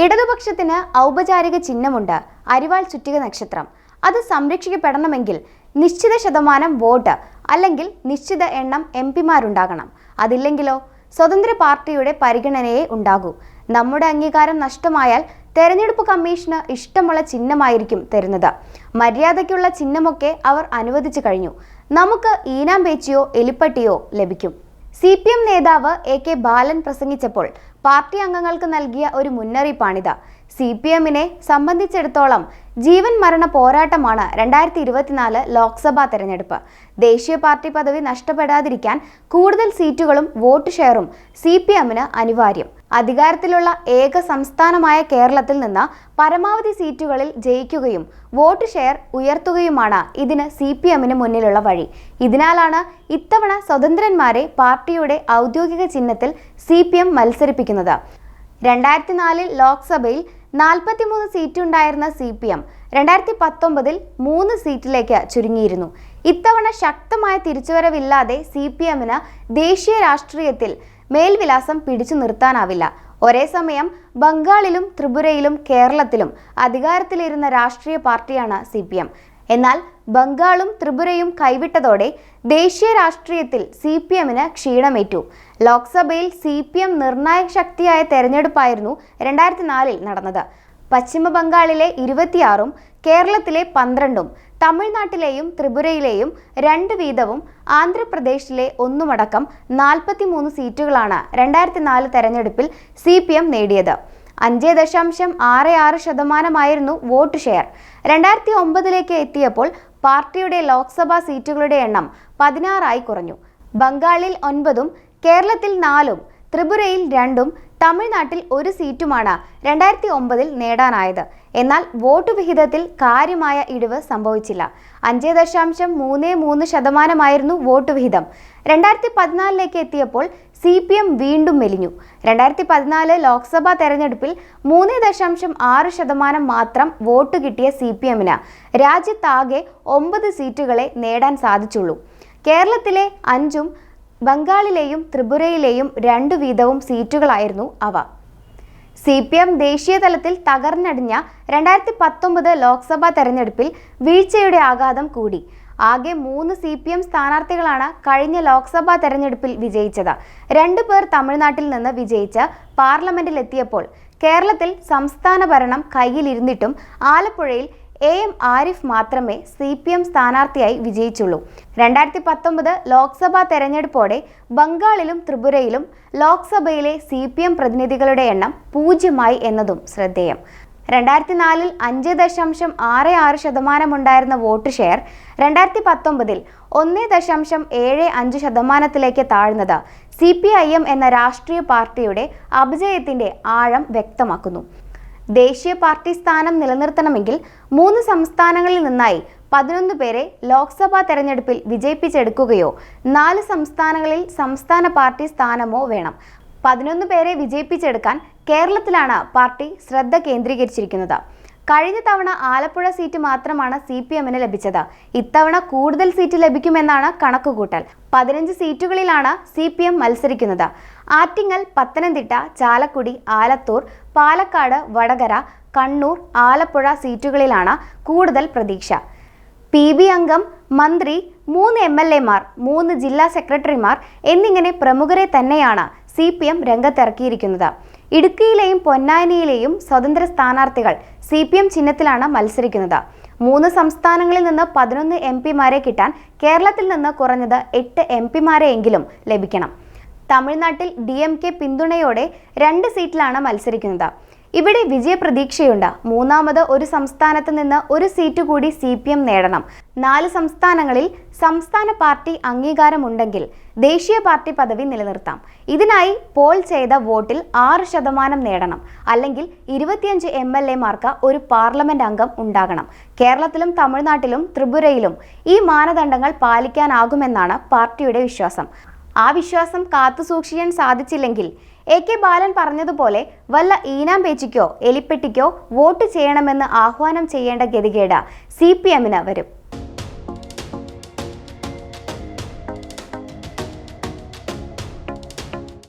ഇടതുപക്ഷത്തിന് ഔപചാരിക ചിഹ്നമുണ്ട്. അരിവാൾ ചുറ്റിക നക്ഷത്രം. അത് സംരക്ഷിക്കപ്പെടണമെങ്കിൽ നിശ്ചിത ശതമാനം വോട്ട് അല്ലെങ്കിൽ നിശ്ചിത എണ്ണം എം പിമാരുണ്ടാകണം. അതില്ലെങ്കിലോ? സ്വതന്ത്ര പാർട്ടിയുടെ പരിഗണനയെ ഉണ്ടാകൂ. നമ്മുടെ അംഗീകാരം നഷ്ടമായാൽ തെരഞ്ഞെടുപ്പ് കമ്മീഷന് ഇഷ്ടമുള്ള ചിഹ്നമായിരിക്കും തരുന്നത്. മര്യാദയ്ക്കുള്ള ചിഹ്നമൊക്കെ അവർ അനുവദിച്ചു കഴിഞ്ഞു. നമുക്ക് ഈനാം പേച്ചിയോ എലിപ്പട്ടിയോ ലഭിക്കും. സി പി എം നേതാവ് എ കെ ബാലൻ പ്രസംഗിച്ചപ്പോൾ പാർട്ടി അംഗങ്ങൾക്ക് നൽകിയ ഒരു മുന്നറിയിപ്പാണിത്. സി പി എമ്മിനെ സംബന്ധിച്ചിടത്തോളം ജീവൻ മരണ പോരാട്ടമാണ് രണ്ടായിരത്തി ഇരുപത്തിനാല് ലോക്സഭാ തെരഞ്ഞെടുപ്പ്. ദേശീയ പാർട്ടി പദവി നഷ്ടപ്പെടാതിരിക്കാൻ കൂടുതൽ സീറ്റുകളും വോട്ട് ഷെയറും സി പി എമ്മിന് അനിവാര്യം. അധികാരത്തിലുള്ള ഏക സംസ്ഥാനമായ കേരളത്തിൽ നിന്ന് പരമാവധി സീറ്റുകളിൽ ജയിക്കുകയും വോട്ട് ഷെയർ ഉയർത്തുകയുമാണ് ഇതിന് സി പി എമ്മിന് മുന്നിലുള്ള വഴി. ഇതിനാലാണ് ഇത്തവണ സ്വതന്ത്രന്മാരെ പാർട്ടിയുടെ ഔദ്യോഗിക ചിഹ്നത്തിൽ സി പി എം മത്സരിപ്പിക്കുന്നത്. രണ്ടായിരത്തി നാലിൽ ലോക്സഭയിൽ നാൽപ്പത്തിമൂന്ന് സീറ്റ് ഉണ്ടായിരുന്ന സി പി എം രണ്ടായിരത്തി പത്തൊമ്പതിൽ മൂന്ന് സീറ്റിലേക്ക് ചുരുങ്ങിയിരുന്നു. ഇത്തവണ ശക്തമായ തിരിച്ചുവരവില്ലാതെ സി പി എമ്മിന് ദേശീയ രാഷ്ട്രീയത്തിൽ മേൽവിലാസം പിടിച്ചു നിർത്താനാവില്ല. ഒരേ സമയം ബംഗാളിലും ത്രിപുരയിലും കേരളത്തിലും അധികാരത്തിലിരുന്ന രാഷ്ട്രീയ പാർട്ടിയാണ് സി പി എം എന്നാൽ ബംഗാളും ത്രിപുരയും കൈവിട്ടതോടെ ദേശീയ രാഷ്ട്രീയത്തിൽ സി പി എമ്മിന് ക്ഷീണമേറ്റു. ലോക്സഭയിൽ സി പി എം നിർണായക ശക്തിയായ തെരഞ്ഞെടുപ്പായിരുന്നു രണ്ടായിരത്തി നാലിൽ നടന്നത്. പശ്ചിമ ബംഗാളിലെ ഇരുപത്തിയാറും കേരളത്തിലെ പന്ത്രണ്ടും തമിഴ്നാട്ടിലെയും ത്രിപുരയിലെയും രണ്ട് വീതവും ആന്ധ്രാപ്രദേശിലെ ഒന്നുമടക്കം നാൽപ്പത്തിമൂന്ന് സീറ്റുകളാണ് രണ്ടായിരത്തി നാല് തെരഞ്ഞെടുപ്പിൽ സി പി എം നേടിയത്. അഞ്ച് ദശാംശം ആറ് ആറ് ശതമാനമായിരുന്നു വോട്ട് ഷെയർ. രണ്ടായിരത്തി ഒമ്പതിലേക്ക് എത്തിയപ്പോൾ പാർട്ടിയുടെ ലോക്സഭാ സീറ്റുകളുടെ എണ്ണം പതിനാറായി കുറഞ്ഞു. ബംഗാളിൽ ഒൻപതും കേരളത്തിൽ നാലും ത്രിപുരയിൽ രണ്ടും തമിഴ്നാട്ടിൽ ഒരു സീറ്റുമാണ് രണ്ടായിരത്തി ഒമ്പതിൽ നേടാനായത്. എന്നാൽ വോട്ട് വിഹിതത്തിൽ കാര്യമായ ഇടിവ് സംഭവിച്ചില്ല. അഞ്ച് ദശാംശം മൂന്ന് മൂന്ന് ശതമാനമായിരുന്നു വോട്ട് വിഹിതം. രണ്ടായിരത്തി പതിനാലിലേക്ക് എത്തിയപ്പോൾ സി പി എം വീണ്ടും മെലിഞ്ഞു. രണ്ടായിരത്തി പതിനാല് ലോക്സഭാ തെരഞ്ഞെടുപ്പിൽ മൂന്ന് ദശാംശം ആറ് ശതമാനം മാത്രം വോട്ട് കിട്ടിയ സി പി എമ്മിന് രാജ്യത്താകെ ഒമ്പത് സീറ്റുകളെ നേടാൻ സാധിച്ചുള്ളൂ. കേരളത്തിലെ അഞ്ചും ബംഗാളിലെയും ത്രിപുരയിലെയും രണ്ടു വീതവും സീറ്റുകളായിരുന്നു അവ. സി പി എം ദേശീയ തലത്തിൽ തകർന്നടിഞ്ഞ രണ്ടായിരത്തി പത്തൊമ്പത് ലോക്സഭാ തെരഞ്ഞെടുപ്പിൽ വീഴ്ചയുടെ ആഘാതം കൂടി. ആകെ മൂന്ന് സി പി എം സ്ഥാനാർത്ഥികളാണ് കഴിഞ്ഞ ലോക്സഭാ തെരഞ്ഞെടുപ്പിൽ വിജയിച്ചത്. രണ്ടു പേർ തമിഴ്നാട്ടിൽ നിന്ന് വിജയിച്ച് പാർലമെന്റിലെത്തിയപ്പോൾ കേരളത്തിൽ സംസ്ഥാന ഭരണം കയ്യിലിരുന്നിട്ടും ആലപ്പുഴയിൽ എ എം ആരിഫ് മാത്രമേ സി പി എം സ്ഥാനാർത്ഥിയായി വിജയിച്ചുള്ളൂ. രണ്ടായിരത്തി പത്തൊമ്പത് ലോക്സഭാ തെരഞ്ഞെടുപ്പോടെ ബംഗാളിലും ത്രിപുരയിലും ലോക്സഭയിലെ സി പ്രതിനിധികളുടെ എണ്ണം പൂജ്യമായി എന്നതും ശ്രദ്ധേയം. രണ്ടായിരത്തി നാലിൽ അഞ്ച് ദശാംശം ആറ് ആറ് ശതമാനമുണ്ടായിരുന്ന വോട്ട് ഷെയർ രണ്ടായിരത്തി പത്തൊമ്പതിൽ ഒന്ന് ദശാംശം ഏഴ് അഞ്ച് ശതമാനത്തിലേക്ക് താഴ്ന്നത് സി പി ഐ എം എന്ന രാഷ്ട്രീയ പാർട്ടിയുടെ അപജയത്തിന്റെ ആഴം വ്യക്തമാക്കുന്നു. ദേശീയ പാർട്ടി സ്ഥാനം നിലനിർത്തണമെങ്കിൽ മൂന്ന് സംസ്ഥാനങ്ങളിൽ നിന്നായി പതിനൊന്ന് പേരെ ലോക്സഭാ തെരഞ്ഞെടുപ്പിൽ വിജയിപ്പിച്ചെടുക്കുകയോ നാല് സംസ്ഥാനങ്ങളിൽ സംസ്ഥാന പാർട്ടി സ്ഥാനമോ വേണം. പതിനൊന്ന് പേരെ വിജയിപ്പിച്ചെടുക്കാൻ കേരളത്തിലാണ് പാർട്ടി ശ്രദ്ധ കേന്ദ്രീകരിച്ചിരിക്കുന്നത്. കഴിഞ്ഞ തവണ ആലപ്പുഴ സീറ്റ് മാത്രമാണ് സി പി എമ്മിന് ലഭിച്ചത്. ഇത്തവണ കൂടുതൽ സീറ്റ് ലഭിക്കുമെന്നാണ് കണക്കുകൂട്ടൽ. പതിനഞ്ച് സീറ്റുകളിലാണ് സി പി എം മത്സരിക്കുന്നത്. ആറ്റിങ്ങൽ പത്തനംതിട്ട ചാലക്കുടി ആലത്തൂർ പാലക്കാട് വടകര കണ്ണൂർ ആലപ്പുഴ സീറ്റുകളിലാണ് കൂടുതൽ പ്രതീക്ഷ. പി ബി അംഗം മന്ത്രി മൂന്ന് എം എൽ എമാർ മൂന്ന് ജില്ലാ സെക്രട്ടറിമാർ എന്നിങ്ങനെ പ്രമുഖരെ തന്നെയാണ് സി പി എം രംഗത്തിറക്കിയിരിക്കുന്നത്. ഇടുക്കിയിലെയും പൊന്നാനിയിലെയും സ്വതന്ത്ര സ്ഥാനാർത്ഥികൾ സി പി എം ചിഹ്നത്തിലാണ് മത്സരിക്കുന്നത്. മൂന്ന് സംസ്ഥാനങ്ങളിൽ നിന്ന് പതിനൊന്ന് എം പിമാരെ കിട്ടാൻ കേരളത്തിൽ നിന്ന് കുറഞ്ഞത് എട്ട് എം പിമാരെയെങ്കിലും ലഭിക്കണം. തമിഴ്നാട്ടിൽ ഡി എം കെ പിന്തുണയോടെ രണ്ട് സീറ്റിലാണ് മത്സരിക്കുന്നത്. ഇവിടെ വിജയപ്രതീക്ഷയുണ്ട്. മൂന്നാമത് ഒരു സംസ്ഥാനത്ത് നിന്ന് ഒരു സീറ്റ് കൂടി സി പി എം നേടണം. നാല് സംസ്ഥാനങ്ങളിൽ സംസ്ഥാന പാർട്ടി അംഗീകാരമുണ്ടെങ്കിൽ ദേശീയ പാർട്ടി പദവി നിലനിർത്താം. ഇതിനായി പോൾ ചെയ്ത വോട്ടിൽ ആറ് ശതമാനം നേടണം. അല്ലെങ്കിൽ ഇരുപത്തിയഞ്ച് എം എൽ എമാർക്ക് ഒരു പാർലമെന്റ് അംഗം ഉണ്ടാകണം. കേരളത്തിലും തമിഴ്നാട്ടിലും ത്രിപുരയിലും ഈ മാനദണ്ഡങ്ങൾ പാലിക്കാനാകുമെന്നാണ് പാർട്ടിയുടെ വിശ്വാസം. ആ വിശ്വാസം കാത്തുസൂക്ഷിക്കാൻ സാധിച്ചില്ലെങ്കിൽ എ കെ ബാലൻ പറഞ്ഞതുപോലെ വല്ല ഈനാം പേച്ചിക്കോ എലിപ്പെട്ടിക്കോ വോട്ട് ചെയ്യണമെന്ന് ആഹ്വാനം ചെയ്യേണ്ട ഗതികേട് സി പി എമ്മിന് വരും.